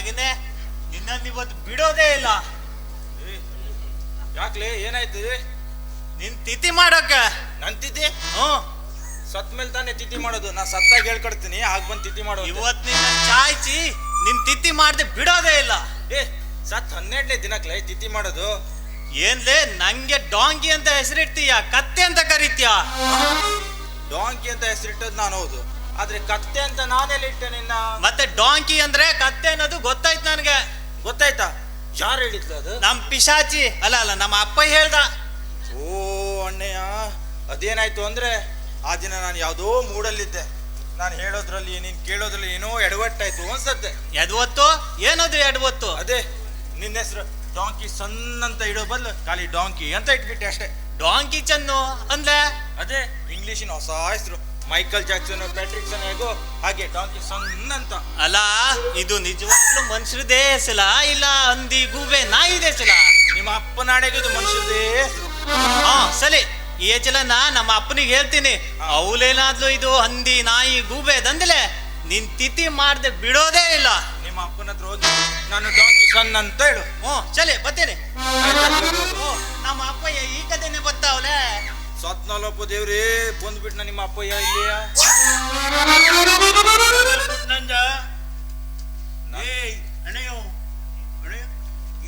ಹಾಗೇನೆ ನಿನ್ನ ಇವತ್ತು ಬಿಡೋದೇ ಇಲ್ಲ. ಯಾಕ್ಲಿ ಏನಾಯ್ತು? ನಿನ್ ತಿಥಿ ಮಾಡೋಕೆ. ನನ್ ತಿಥಿ? ಹ್ಞೂ. ಸತ್ ಮೇಲೆ ತಾನೇ ತಿಥಿ ಮಾಡೋದು. ನಾ ಸತ್ತಾಗಿ ಹೇಳ್ಕೊಡ್ತೀನಿ ಆಗ ಬಂದು ತಿಥಿ ಮಾಡೋ ಇವತ್ತು ನಿನ್ನ ಚಾಯ್ಚಿ ನಿನ್ ತಿಥಿ ಮಾಡದೆ ಬಿಡೋದೇ ಇಲ್ಲ. ಏ ಸತ್ ಹನ್ನೆರಡನೇ ದಿನಕ್ಲೆ ತಿಥಿ ಮಾಡೋದು? ಏನ್ಲೇ ನಂಗೆ ಡಾಂಗಿ ಅಂತ ಹೆಸರಿಡ್ತೀಯ ಕತ್ತೆ ಅಂತ ಕರಿತೀಯ? ಡಾಂಕಿ ಅಂತ ಹೆಸರಿಟ್ಟದ್ ನಾನು ಹೌದು. ಆದ್ರೆ ಕತ್ತೆ ಅಂತ ನಾನೆಲ್ಲ ಇಟ್ಟೆ ನಿನ್ನ. ಮತ್ತೆ ಡಾಂಕಿ ಅಂದ್ರೆ ಕತ್ತೆ ಅನ್ನೋದು ಗೊತ್ತಾಯ್ತು ನನಗೆ. ಗೊತ್ತಾಯ್ತಾ? ಯಾರು ಹೇಳಿದ್ಲು ಅದು? ನಮ್ ಪಿಶಾಚಿ. ಅಲ್ಲ ಅಲ್ಲ ನಮ್ಮ ಅಪ್ಪ ಹೇಳ್ದ. ಓ ಅಣ್ಣಯ್ಯ ಅದೇನಾಯ್ತು ಅಂದ್ರೆ ಆ ದಿನ ನಾನು ಯಾವುದೋ ಮೂಡಲ್ಲಿದ್ದೆ. ನಾನು ಹೇಳೋದ್ರಲ್ಲಿ ನೀನ್ ಕೇಳೋದ್ರಲ್ಲಿ ಏನೋ ಎಡವಟ್ಟಾಯ್ತು ಅನ್ಸತ್ತೆ. ಎದ್ವತ್ತು ಏನದು ಎಡವತ್ತು? ಅದೇ ನಿನ್ನ ಹೆಸರು ಡಾಂಕಿ ಸಣ್ಣ ಅಂತ ಇಡೋ ಬದಲು ಖಾಲಿ ಡಾಂಕಿ ಅಂತ ಇಟ್ಬಿಟ್ಟೆ ಅಷ್ಟೇ. ಡಾಂಕಿ ಚನ್ನು ಅಂದ್ರೆ? ಅದೇ ಇಂಗ್ಲಿಷಿನ ಹೊಸ ಹೆಸರು. ಮೈಕಲ್ ಜಾಕ್ಸನ್ ಪ್ಯಾಟ್ರಿಕ್ಸನ್ ಹೇಗೋ ಹಾಗೆ ಡಾಂಕಿ ಸಣ್ಣ ಅಂತ ಅಲ್ಲ ಇದು ನಿಜವಾಗ್ಲೂ ಮನುಷ್ಯರದೇ ಹೆಸಲ ಇಲ್ಲ ಹಂದಿ ಗೂಬೆ ನಾಯಿದೆ ಹೆಸಲ ನಿಮ್ಮ ಅಪ್ಪನ ಇದು ಮನುಷ್ಯರದೇ ಹಾ ಸರಿ ಈ ನಾ ನಮ್ಮ ಅಪ್ಪನಿಗೆ ಹೇಳ್ತೀನಿ. ಅವಲೇನಾದ್ಲು ಇದು ಹಂದಿ ನಾಯಿ ಗೂಬೆ ದಂದಲೆ ನಿನ್ ತಿಥಿ ಮಾಡ್ದೆ ಬಿಡೋದೇ ಇಲ್ಲ. ನಿಮ್ಮ ಅಪ್ಪನ ಹತ್ರ ಹೋಗಿ ನಾನು ಡಾಂಕಿ ಸಣ್ಣ ಅಂತ ಹೇಳು. ಹ್ಞೂ ಚಲೇ ಬತ್ತೇನೆ ಹ್ಞೂ ನಮ್ಮ ಅಪ್ಪ ಈ ಕದೇನೆ ಬತ್ತಾವಲೆ ಸತ್ನಾಲಪ್ಪ ದೇವ್ರೇ ಬಂದ್ಬಿಟ್ನ ನಿಮ್ಮ ಅಪ್ಪಯ್ಯ ಇಲ್ಲಿಯ? ಏಯ್ ಅಣ್ಣಯ್ಯೋ ಅಣ್ಣಯ್ಯ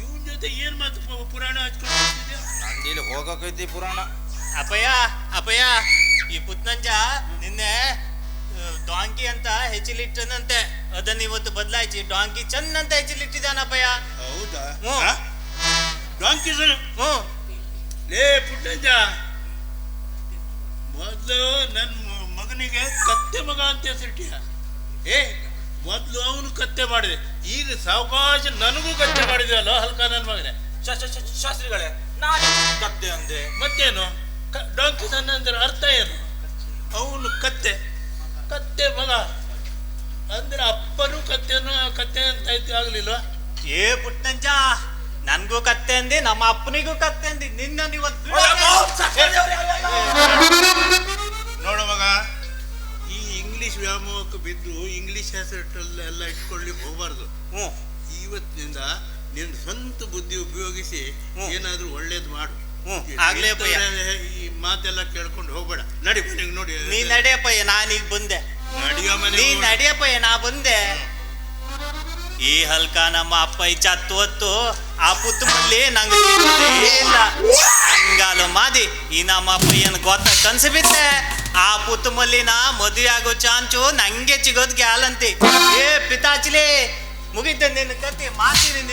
ಇವನ್ ಜೊತೆ ಏನ್ ಮಾತು ಪು- ಪುರಾಣ ಹಚ್ಕೊಂಡು ಕೂತಿದ್ಯಾ? ನಂದಿಲ್ಲಿ ಹೋಗಕೈತಿ ಪುರಾಣ. ಅಪ್ಪಯ್ಯ ಅಪ್ಪಯ್ಯ ಈ ಪುತ್ನಂಜ ನಿನ್ನೆ ಡಾಂಕಿ ಅಂತ ಹೆಚ್ಚಿಲಿಟ್ಟನಂತೆ ಅದನ್ನ ಇವತ್ತು ಬದಲಾಯಿಸಿ ಡಾಂಕಿ ಚಂದ ಅಂತ ಹೆಚ್ಚಿಲಿಟ್ಟಿದ್ದಾನಪ್ಪಯ್ಯ ಹೌದಾ. ಆ? Donkey sir. ಹ್ಞೂ ಲೇ ಪುಟ್ಟಂಜ ಮೊದ್ಲು ನನ್ನ ಮಗನಿಗೆ ಕತ್ತೆ ಮಗ ಅಂತ ಹೆಸರಿಟ್ಟಿಯ. ಏ ಮೊದಲು ಅವನು ಕತ್ತೆ ಮಾಡಿದೆ. ಈಗ ಸಾವಕಾಶ ನನಗೂ ಕತ್ತೆ ಮಾಡಿದ್ಯಲ್ಲ ಹಲ್ಕ ನನ್ನ ಮಗನೇ. ಶಾಸ್ತ್ರಿಗಳೇ ನಾನು ಕತ್ತೆ ಅಂದೆ. ಮತ್ತೇನು? ಡಾಕ್ಟರ್ ಡಾಂಕಿ ಸಣ್ಣ ಅಂದ್ರೆ ಅರ್ಥ ಏನು? ಅವನು ಕತ್ತೆ. ಕತ್ತೆ ಮಗ. ಅಂದ್ರೆ ಅಪ್ಪನು ಕತ್ತೆನು ಕತ್ತೆ ಅಂತ ಐತಿ ಆಗ್ಲಿಲ್ವಾ? ಏ ಪುಟ್ಟಂಜ ನನ್ಗೂ ಕತ್ತೆ ಅಂದಿ ನಮ್ಮ ಅಪ್ಪನಿಗೂ ಕತ್ತೆ ಅಂದಿ. ನಿನ್ನ ಇವತ್ತು ಬಿದ್ದು ಇಂಗ್ಲಿಷ್ ಹೆಸರಿಟ್ಟಲ್ಲೆಲ್ಲ ಇಟ್ಕೊಳ್ಳಿ ಹೋಗಬಾರ್ದು. ಹ್ಞೂ. ಇವತ್ತಿನಿಂದ ನಿನ್ನ ಸ್ವಂತ ಬುದ್ಧಿ ಉಪಯೋಗಿಸಿ ಏನಾದರೂ ಒಳ್ಳೇದು ಮಾಡು. ಹ್ಮ್, ಈ ಮಾತೆಲ್ಲ ಕೇಳ್ಕೊಂಡು ಹೋಗ್ಬೇಡ. ನಡಿ ನೋಡಿ. ನೀ ನಡೆಯಪ್ಪಯ್ಯ ನಾನೀಗ ಬಂದೆ. ನಡಿಯೋ ನೀ ನಡಿಯಪ್ಪ ನಾ ಬಂದೆ. ಈ ಹಲ್ಕ ನಮ್ಮ ಅಪ್ಪ ಚತ್ತು ಹೊತ್ತು ಆ ಪುತ್ತಮಲ್ಲಿ ನಂಗೆ ಸಿಗೋದೇ ಇಲ್ಲ. ಹಂಗಾಲು ಮಾದಿ ಈ ನಮ್ಮ ಅಪ್ಪಯ್ಯನ ಗೊತ್ತ ಕನ್ಸು ಬಿತ್ತೆ ಆ ಪುತ್ತಮಲ್ಲಿನ ಮದುವೆ ಆಗೋ ಚಾಂಚು ನಂಗೆ ಸಿಗೋದ್ ಗ್ಯಾಲಂತಿ ಏ ಪಿತಾಚಲಿ ಮುಗಿತ ನಿನ್ನ ಕತ್ತಿ ಮಾತಿನ